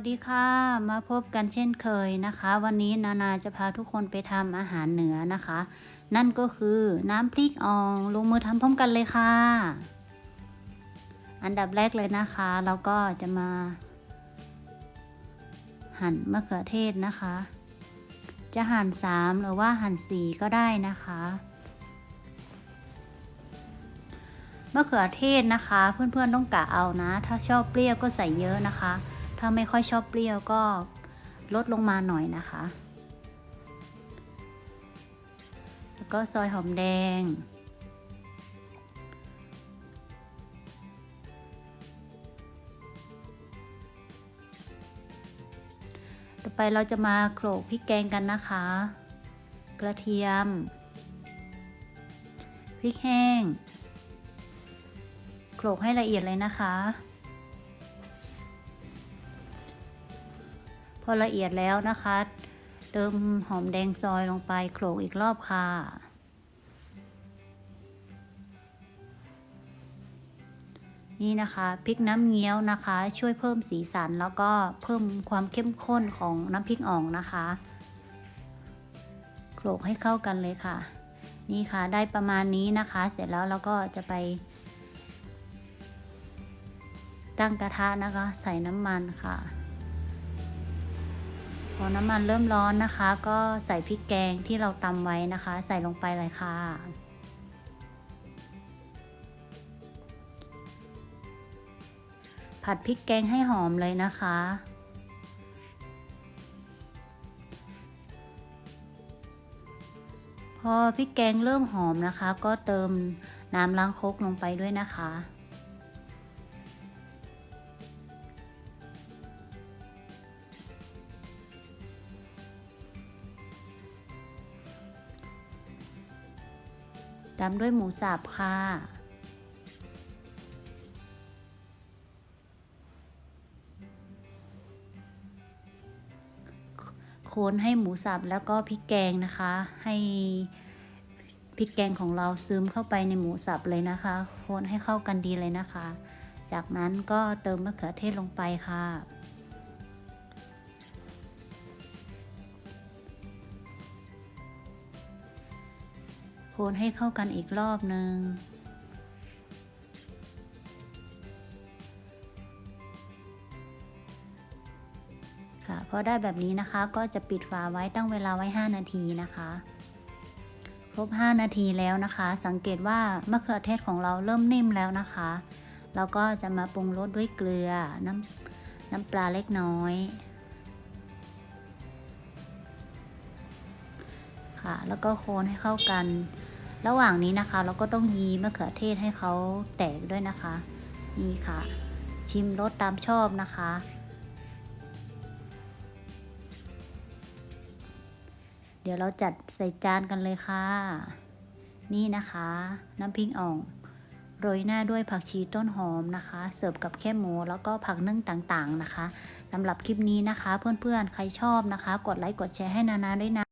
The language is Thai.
วัสดีค่ะ มาพบกันเช่นเคยนะคะ วันนี้นานาจะพาทุกคนไปทำอาหารเหนือนะคะ นั่นก็คือน้ำพริกอ่องลงมือทำพร้อมกันเลยค่ะ อันดับแรกเลยนะคะเราก็จะมา หั่นมะเขือเทศนะคะ จะหั่นสามหรือว่าหั่นสี่ก็ได้นะคะมะเขือเทศนะคะ เพื่อนๆต้องกะเอานะ ถ้าชอบเปรี้ยวก็ใส่เยอะนะคะ ถ้าไม่ค่อยชอบเปรี้ยวก็ลดลงมาหน่อยนะคะ แล้วก็ซอยหอมแดง ต่อไปเราจะมาโขลกพริกแกงกันนะคะ กระเทียม พริกแห้ง โขลกให้ละเอียดเลยนะคะ อละเอียดแล้วนะคะ เติมหอมแดงซอยลงไปโขลกอีกรอบค่ะ นี่นะคะพริกน้ำเงี้ยวนะคะ ช่วยเพิ่มสีสันแล้วก็เพิ่มความเข้มข้นของน้ำพริกอ่องนะคะโขลกให้เข้ากันเลยค่ะ นี่ค่ะได้ประมาณนี้นะคะ เสร็จแล้วเราก็จะไป ตั้งกระทะนะคะ ใส่น้ำมันค่ะ พอน้ำมันเริ่มร้อนนะคะ ก็ใส่พริกแกงที่เราตำไว้นะคะ ใส่ลงไปเลยค่ะ ผัดพริกแกงให้หอมเลยนะคะ พอพริกแกงเริ่มหอมนะคะ ก็เติมน้ำล้างครกลงไปด้วยนะคะ ตามด้วยหมูสับค่ะ โคนให้หมูสับแล้วก็พริกแกงนะคะ ให้พริกแกงของเราซึมเข้าไปในหมูสับเลยนะคะ โคนให้เข้ากันดีเลยนะคะ จากนั้นก็เติมมะเขือเทศลงไปค่ะ คนให้เข้ากันอีกรอบหนึ่งค่ะพอได้แบบนี้นะคะก็จะปิดฝาไว้ตั้งเวลาไว้ 5 นาทีนะคะครบ 5 นาทีแล้วนะคะ สังเกตว่ามะเขือเทศของเราเริ่มนิ่มแล้วนะคะเราก็จะมาปรุงรสด้วยเกลือน้ำน้ำปลาเล็กน้อยค่ะแล้วก็โคนให้เข้ากัน ระหว่างนี้นะคะ เราก็ต้องยีมะเขือเทศให้เขาแตกด้วยนะคะ นี่ค่ะ ชิมรสตามชอบนะคะ เดี๋ยวเราจัดใส่จานกันเลยค่ะ นี่นะคะ น้ำพริกอ่องโรยหน้าด้วยผักชีต้นหอมนะคะ เสิร์ฟกับแค่หมูแล้วก็ผักนึ่งต่างๆนะคะสำหรับคลิปนี้นะคะ เพื่อนๆ ใครชอบนะคะ กดไลค์กดแชร์ให้นานาด้วยนะ